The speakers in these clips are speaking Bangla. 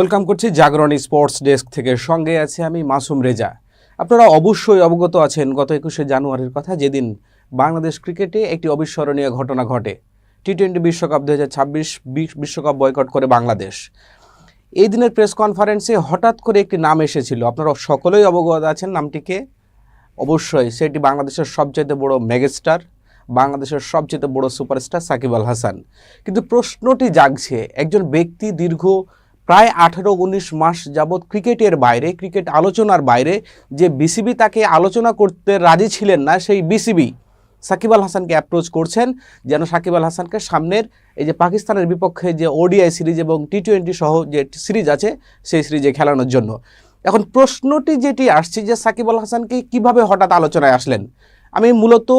ওয়েলকাম করছি জাগরণ স্পোর্টস ডেস্ক থেকে। সঙ্গে আছে আমি মাসুম রেজা। আপনারা অবশ্যই অবগত আছেন, গত একুশে জানুয়ারির কথা, যেদিন বাংলাদেশ ক্রিকেটে একটি অবিস্মরণীয় ঘটনা ঘটে। টি টোয়েন্টি বিশ্বকাপ দু বিশ্বকাপ বয়কট করে বাংলাদেশ। এই দিনের প্রেস কনফারেন্সে হঠাৎ করে একটি নাম এসেছিল। আপনারা সকলেই অবগত আছেন নামটিকে অবশ্যই সেটি বাংলাদেশের সবচেয়ে বড় মেগাস্টার, বাংলাদেশের সবচেয়ে বড় সুপারস্টার সাকিব আল হাসান। কিন্তু প্রশ্নটি জাগছে, একজন ব্যক্তি দীর্ঘ প্রায় আঠেরো উনিশ মাস যাবৎ ক্রিকেটের বাইরে, ক্রিকেট আলোচনার বাইরে যে বিসিবি তাকে আলোচনা করতে রাজি ছিলেন না, সেই বিসিবি সাকিব আল হাসানকে অ্যাপ্রোচ করছেন, যেন সাকিব আল হাসানকে সামনের এই যে পাকিস্তানের বিপক্ষে যে ওডিআই সিরিজ এবং টি টোয়েন্টি সহ যে সিরিজ আছে, সেই সিরিজে খেলানোর জন্য। এখন প্রশ্নটি যেটি আসছে যে সাকিব আল হাসানকে কীভাবে হঠাৎ আলোচনায় আসলেন? আমি মূলত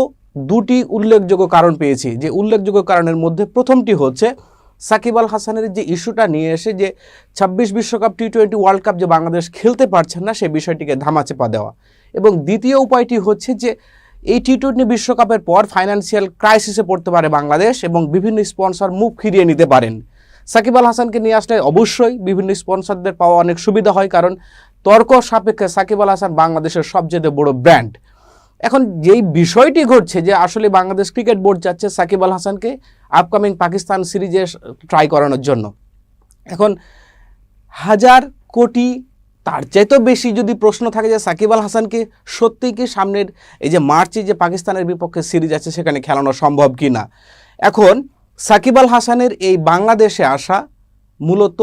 দুটি উল্লেখযোগ্য কারণ পেয়েছি। যে উল্লেখযোগ্য কারণের মধ্যে প্রথমটি হচ্ছে সাকিব আল হাসানের যে ইস্যুটা নিয়ে এসে যে ছাব্বিশ বিশ্বকাপ টি টোয়েন্টি ওয়ার্ল্ড কাপ যে বাংলাদেশ খেলতে পারছেন না সেই বিষয়টিকে ধামাচাপা দেওয়া। এবং দ্বিতীয় উপায়টি হচ্ছে যে এই টি টোয়েন্টি বিশ্বকাপের পর ফাইন্যান্সিয়াল ক্রাইসিসে পড়তে পারে বাংলাদেশ এবং বিভিন্ন স্পন্সর মুখ ফিরিয়ে নিতে পারেন। সাকিব আল হাসানকে নিয়ে আসলে অবশ্যই বিভিন্ন স্পন্সরদের পাওয়া অনেক সুবিধা হয়, কারণ তর্ক সাপেক্ষে সাকিব আল হাসান বাংলাদেশের সবচেয়ে বড় ব্র্যান্ড এখন যেই বিষয়টি ঘটছে যে আসলে বাংলাদেশ ক্রিকেট বোর্ড যাচ্ছে সাকিব আল হাসানকে আপকামিং পাকিস্তান সিরিজে ট্রাই করানোর জন্য। এখন হাজার কোটি তার চাইতেও বেশি যদি প্রশ্ন থাকে যে সাকিব আল হাসানকে সত্যিই কি সামনের এই যে মার্চে যে পাকিস্তানের বিপক্ষে সিরিজ আছে সেখানে খেলানো সম্ভব কি না? এখন সাকিব আল হাসানের এই বাংলাদেশে আসা মূলত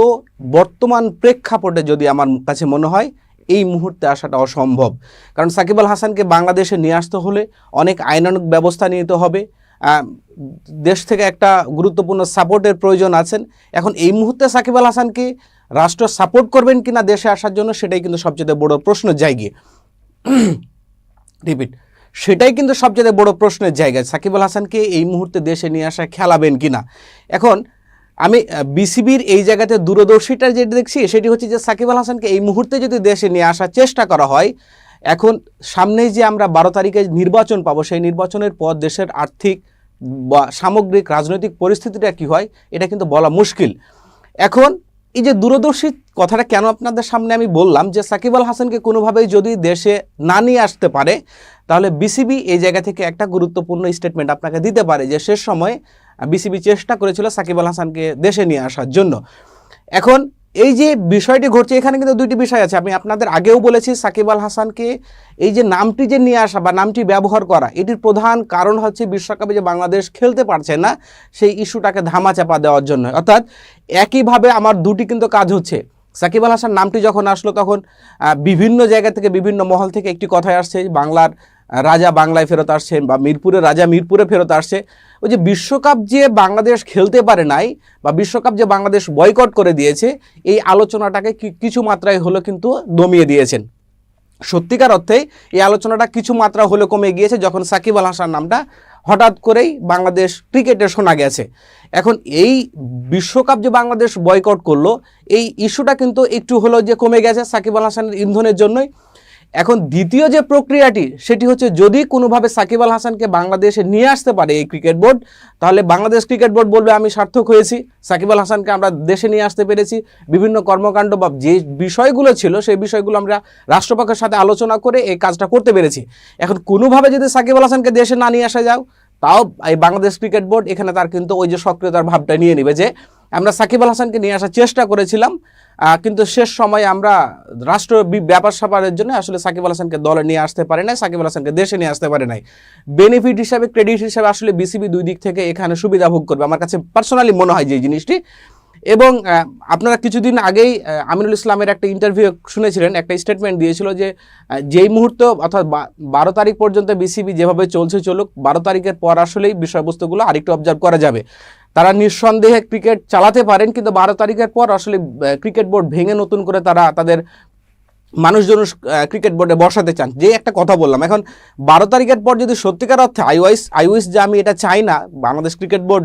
বর্তমান প্রেক্ষাপটে যদি আমার কাছে মনে হয় এই মুহূর্তে আসাটা অসম্ভব। কারণ সাকিব আল হাসানকে বাংলাদেশে নিয়ে আসতে হলে অনেক আইনানুক ব্যবস্থা নিতে হবে। দেশ থেকে একটা গুরুত্বপূর্ণ সাপোর্টের প্রয়োজন আছেন। এখন এই মুহূর্তে সাকিব আল হাসানকে রাষ্ট্র সাপোর্ট করবেন কিনা দেশে আসার জন্য সেটাই কিন্তু সবচেয়ে বড় প্রশ্ন জায়গা। রিপিট, সেটাই কিন্তু সবচেয়ে বড় প্রশ্নের জায়গা। সাকিব আল হাসানকে এই মুহূর্তে দেশে নিয়ে আসা খেলাবেন কিনা? এখন আমি বিসিবির এই জায়গাতে দূরদর্শিতা যেটা দেখছি, সেটি হচ্ছে যে সাকিব আল হাসানকে এই মুহূর্তে যদি দেশে নিয়ে আসার চেষ্টা করা হয়, এখন সামনেই যে আমরা বারো তারিখে নির্বাচন পাবো, সেই নির্বাচনের পর দেশের আর্থিক বা সামগ্রিক রাজনৈতিক পরিস্থিতিটা কি হয়, এটা কিন্তু বলা মুশকিল। এখন এই যে দূরদর্শী কথাটা কেন আপনাদের সামনে আমি বললাম, যে সাকিব আল হাসানকে কোনোভাবেই যদি দেশে না নিয়ে আসতে পারে, তাহলে বিসিবি এই জায়গা থেকে একটা গুরুত্বপূর্ণ স্টেটমেন্ট আপনাকে দিতে পারে যে শেষ সময়ে বিসিবি চেষ্টা করেছিল সাকিব আল হাসানকে দেশে নিয়ে আসার জন্য। এখন এই যে বিষয়টি ঘটছে, এখানে কিন্তু দুইটি বিষয় আছে। আমি আপনাদের আগেও বলেছি, সাকিব আল হাসানকে এই যে নামটি যে নিয়ে আসা বা নামটি ব্যবহার করা, এটির প্রধান কারণ হচ্ছে বিশ্বকাপে যে বাংলাদেশ খেলতে পারছে না, সেই ইস্যুটাকে ধামাচাপা দেওয়ার জন্য। অর্থাৎ একইভাবে আমার দুটি কিন্তু কাজ হচ্ছে। সাকিব আল হাসান নামটি যখন আসলো, তখন বিভিন্ন জায়গা থেকে, বিভিন্ন মহল থেকে একটি কথাই আসছে, বাংলার রাজা বাংলায় ফেরত আসছে বা মিরপুরে, রাজা মিরপুরে ফেরত আসছে। ওই যে বিশ্বকাপ যে বাংলাদেশ খেলতে পারে নাই বা বিশ্বকাপ যে বাংলাদেশ বয়কট করে দিয়েছে, এই আলোচনাটাকে কিছু মাত্রায় হলো কিন্তু দমিয়ে দিয়েছেন। সত্যিকার অর্থে এই আলোচনাটা কিছু মাত্রা হলে কমে গিয়েছে যখন সাকিব আল হাসান নামটা হঠাৎ করেই বাংলাদেশ ক্রিকেটে শোনা গেছে। এখন এই বিশ্বকাপ যে বাংলাদেশ বয়কট করল, এই ইস্যুটা কিন্তু একটু হলো যে কমে গেছে সাকিব আল হাসানের ইন্ধনের জন্যই। এখন দ্বিতীয় যে প্রক্রিয়াটি, সেটি হচ্ছে যদি কোনোভাবে সাকিব আল হাসানকে বাংলাদেশে নিয়ে আসতে পারে এই ক্রিকেট বোর্ড, তাহলে বাংলাদেশ ক্রিকেট বোর্ড বলবে, আমি সার্থক হয়েছি। সাকিব আল হাসানকে আমরা দেশে নিয়ে আসতে পেরেছি। বিভিন্ন কর্মকাণ্ড বা যে বিষয়গুলো ছিল, সেই বিষয়গুলো আমরা রাষ্ট্রপক্ষের সাথে আলোচনা করে এই কাজটা করতে পেরেছি। এখন কোনোভাবে যদি সাকিব আল হাসানকে দেশে না নিয়ে আসা যাও, তাও এই বাংলাদেশ ক্রিকেট বোর্ড এখানে তার কিন্তু ওই যে সক্রিয়তার ভাবটা নিয়ে নেবে যে, আমরা সাকিব আল হাসানকে নিয়ে আসার চেষ্টা করেছিলাম কিন্তু শেষ সময়ে আমরা রাষ্ট্র ব্যাপার স্যাপারের জন্য আসলে সাকিব আল হাসানকে দলে নিয়ে আসতে পারে নাই, সাকিব আল হাসানকে দেশে নিয়ে আসতে পারে নাই। বেনিফিট হিসাবে ক্রেডিট হিসাবে আসলে বিসিবি দুই দিক থেকে এখানে সুবিধা ভোগ করবে, আমার কাছে পার্সোনালি মনে হয় যে এই জিনিসটি। এবং আপনারা কিছুদিন আগেই আমিনুল ইসলামের একটা ইন্টারভিউ শুনেছিলেন, একটা স্টেটমেন্ট দিয়েছিল যে যেই মুহূর্ত অর্থাৎ বারো তারিখ পর্যন্ত বিসিবি যেভাবে চলছে চলুক, বারো তারিখের পর আসলেই বিষয়বস্তুগুলো আরেকটু অবজার্ভ করা যাবে। তারা নিঃসন্দেহে ক্রিকেট চালাতে পারেন, কিন্তু বারো তারিখের পর আসলে ক্রিকেট বোর্ড ভেঙে নতুন করে তারা তাদের মানুষজন ক্রিকেট বোর্ডে বসাতে চান। যে একটা কথা বললাম, এখন বারো তারিখের পর যদি সত্যিকার অর্থে আইওয়াইস আইওয়াইস যে আমি এটা চাই না, বাংলাদেশ ক্রিকেট বোর্ড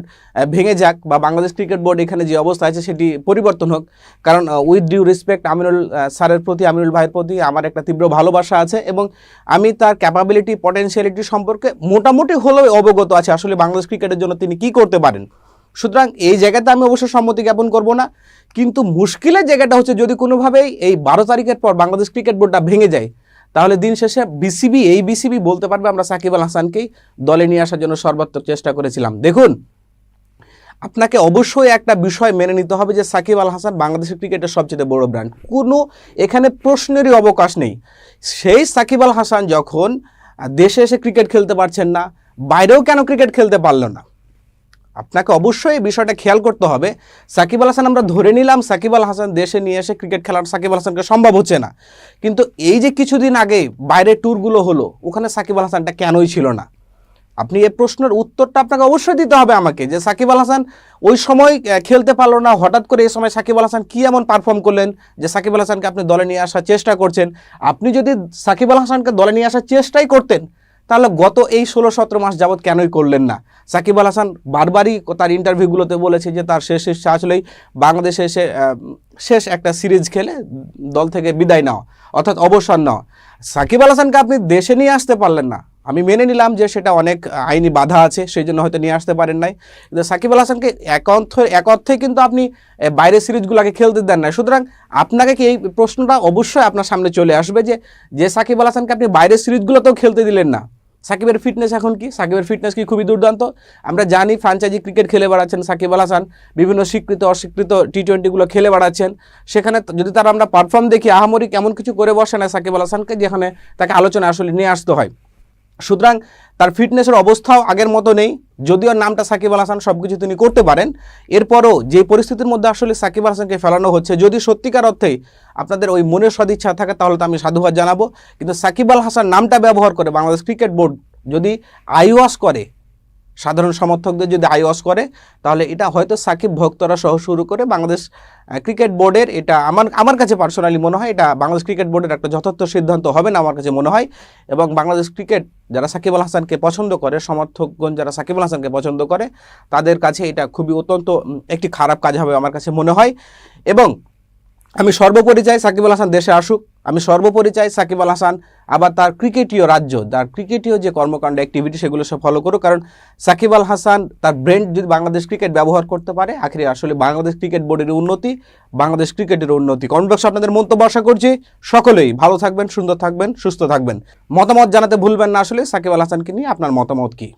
ভেঙে যাক, বা বাংলাদেশ ক্রিকেট বোর্ড এখানে যে অবস্থা আছে সেটি পরিবর্তন হোক, কারণ উইথ ডিউ রেসপেক্ট আমিনুল স্যারের প্রতি, আমিনুল ভাইয়ের প্রতি আমার একটা তীব্র ভালোবাসা আছে এবং আমি তার ক্যাপাবিলিটি পটেনশিয়ালিটি সম্পর্কে মোটামুটি হলেও অবগত আছে, আসলে বাংলাদেশ ক্রিকেটের জন্য তিনি কি করতে পারেন। সুতরাং এই জায়গাতে আমি অবশ্য সম্মতি জ্ঞাপন করব না, কিন্তু মুশকিলের জায়গাটা হচ্ছে যদি কোনোভাবেই এই বারো তারিখের পর বাংলাদেশ ক্রিকেট বোর্ডটা ভেঙে যায়, তাহলে দিন শেষে বিসিবি, এই বিসিবি বলতে পারবে আমরা সাকিব আল হাসানকেই, দলে নিয়ে আসার জন্য সর্বাত্মক চেষ্টা করেছিলাম। দেখুন, আপনাকে অবশ্যই একটা বিষয় মেনে নিতে হবে যে সাকিব আল হাসান বাংলাদেশের ক্রিকেটের সবচেয়ে বড় ব্র্যান্ড কোনো এখানে প্রশ্নেরই অবকাশ নেই। সেই সাকিব আল হাসান যখন দেশে এসে ক্রিকেট খেলতে পারছেন না, বাইরেও কেন ক্রিকেট খেলতে পারল না? আপনাকে অবশ্যই এই বিষয়টা খেয়াল করতে হবে। সাকিব আল হাসান আমরা ধরে নিলাম, সাকিব আল হাসান দেশে নিয়ে এসে ক্রিকেট খেলার সাকিব আল হাসানকে সম্ভব হচ্ছে না। কিন্তু এই যে কিছুদিন আগে বাইরের ট্যুরগুলো হলো, ওখানে সাকিব আল হাসানটা কেনই ছিল না? আপনি এই প্রশ্নের উত্তরটা আপনাকে অবশ্যই দিতে হবে আমাকে যে সাকিব আল হাসান ওই সময় খেলতে পারল না, হঠাৎ করে এই সময় সাকিব আল হাসান কী এমন পারফর্ম করলেন যে সাকিব আল হাসানকে আপনি দলে নিয়ে আসার চেষ্টা করছেন? আপনি যদি সাকিব আল হাসানকে দলে নিয়ে আসার চেষ্টাই করতেন তাহলে গত এই ষোলো সতেরো মাস যাবৎ কেনই করলেন না? সাকিব আল হাসান বারবারই তার ইন্টারভিউগুলোতে বলেছে যে তার শেষ আসলেই বাংলাদেশে এসে শেষ একটা সিরিজ খেলে দল থেকে বিদায় নেওয়া, অর্থাৎ অবসর নেওয়া। সাকিব আল হাসানকে আপনি দেশে নিয়ে আসতে পারলেন না। আমি মেনে নিলাম যে সেটা অনেক আইনি বাধা আছে সেই জন্য হয়তো নিয়ে আসতে পারেন নাই। কিন্তু সাকিব আল হাসানকে এক অর্থ, এক অর্থে কিন্তু আপনি বাইরের সিরিজগুলোকে খেলতে দেন না সুতরাং আপনাকে কি এই প্রশ্নটা অবশ্যই আপনার সামনে চলে আসবে যে যে সাকিব আল হাসানকে আপনি বাইরের সিরিজগুলোতেও খেলতে দিলেন না? সাকিবের ফিটনেস এখন কি? সাকিবের ফিটনেস কি খুবই দুর্দান্ত। আমরা জানি ফ্রাঞ্চাইজি ক্রিকেট খেলে বেড়াচ্ছেন সাকিব আল হাসান, বিভিন্ন স্বীকৃত, অস্বীকৃত টি টোয়েন্টিগুলো খেলে বেড়াচ্ছেন। সেখানে যদি তারা আমরা পারফর্ম দেখি, আহামরি কেমন কিছু করে বসে না সাকিব আল হাসানকে, যেখানে তাকে আলোচনা আসলে নিয়ে আসতে হয়। সুতরাং তার ফিটনেসের অবস্থাও আগের মতো নেই, যদিও নামটা সাকিব আল হাসান সব কিছু তিনি করতে পারেন। এরপরও যে পরিস্থিতির মধ্যে আসলে সাকিব আল হাসানকে ফেলানো হচ্ছে, যদি সত্যিকার অর্থে আপনাদের ওই মনের সদিচ্ছা থাকে, তাহলে তো আমি সাধুবাদ জানাব। কিন্তু সাকিব আল হাসান নামটা ব্যবহার করে বাংলাদেশ ক্রিকেট বোর্ড যদি আইওয়াস করে সাধারণ সমর্থকদের যদি আইওয়াস করে, তাহলে এটা হয়তো সাকিব ভক্তরা সহ শুরু করে বাংলাদেশ ক্রিকেট বোর্ডের এটা আমার আমার কাছে পার্সোনালি মনে হয় এটা বাংলাদেশ ক্রিকেট বোর্ডের একটা যথার্থ সিদ্ধান্ত হবে না আমার কাছে মনে হয়। এবং বাংলাদেশ ক্রিকেট যারা সাকিব আল হাসানকে পছন্দ করে, সমর্থকগণ যারা সাকিব আল হাসানকে পছন্দ করে, তাদের কাছে এটা খুবই অত্যন্ত একটি খারাপ কাজ হবে আমার কাছে মনে হয়। এবং আমি সর্বোপরি চাই সাকিব আল হাসান দেশে আসুক আমি সর্বোপরি চাই সাকিব আল হাসান, আবার তার ক্রিকেটীয় রাজ্য, তার ক্রিকেটীয় যে কর্মকাণ্ড অ্যাক্টিভিটি সেগুলো সব ফলো করুক। কারণ সাকিব আল হাসান, তার ব্রেন্ড যদি বাংলাদেশ ক্রিকেট ব্যবহার করতে পারে, আখেরে আসলে বাংলাদেশ ক্রিকেট বোর্ডের উন্নতি, বাংলাদেশ ক্রিকেটের উন্নতি। কমেন্ট বক্সে আপনাদের মন্তব্য আশা করছি, সকলেই ভালো থাকবেন, সুন্দর থাকবেন, সুস্থ থাকবেন। মতামত জানাতে ভুলবেন না আসলে, সাকিব আল হাসানকে নিয়ে আপনার মতামত কী?